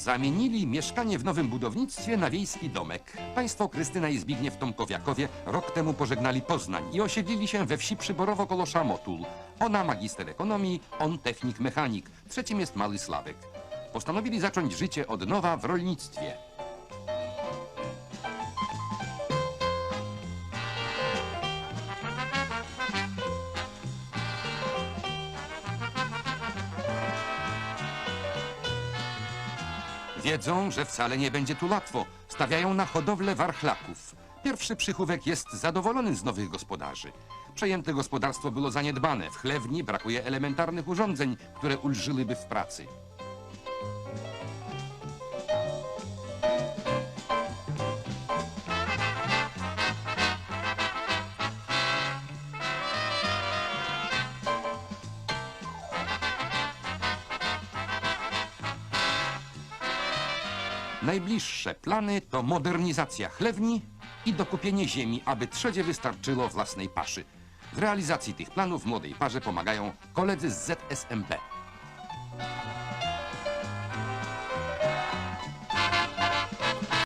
Zamienili mieszkanie w nowym budownictwie na wiejski domek. Państwo Krystyna i Zbigniew Tomkowiakowie rok temu pożegnali Poznań i osiedlili się we wsi Przyborowo koło Szamotul. Ona magister ekonomii, on technik mechanik. Trzecim jest mały Sławek. Postanowili zacząć życie od nowa w rolnictwie. Wiedzą, że wcale nie będzie tu łatwo. Stawiają na hodowlę warchlaków. Pierwszy przychówek jest zadowolony z nowych gospodarzy. Przejęte gospodarstwo było zaniedbane. W chlewni brakuje elementarnych urządzeń, które ulżyłyby w pracy. Najbliższe plany to modernizacja chlewni i dokupienie ziemi, aby trzedzie wystarczyło własnej paszy. W realizacji tych planów młodej parze pomagają koledzy z ZSMP.